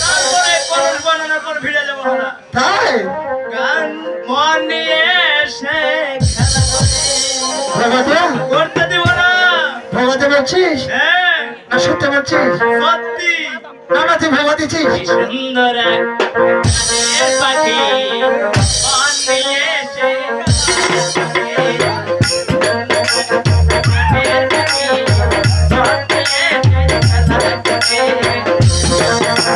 তারপরে পরশ বানানোর পর ভিড়ে যাব আমরা। তাই? গান মন নিয়ে এসে খেলা করে। করতে দিব না। ভগতে বলছিস? হ্যাঁ। না সত্যি বলছিস? সত্যি। না না তুই ভগা সুন্দর এক পাখি।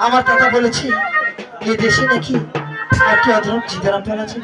আমার দাদা বলেছি এই দেশে নাকি একটি অধরম চিতারাম ফেল আছে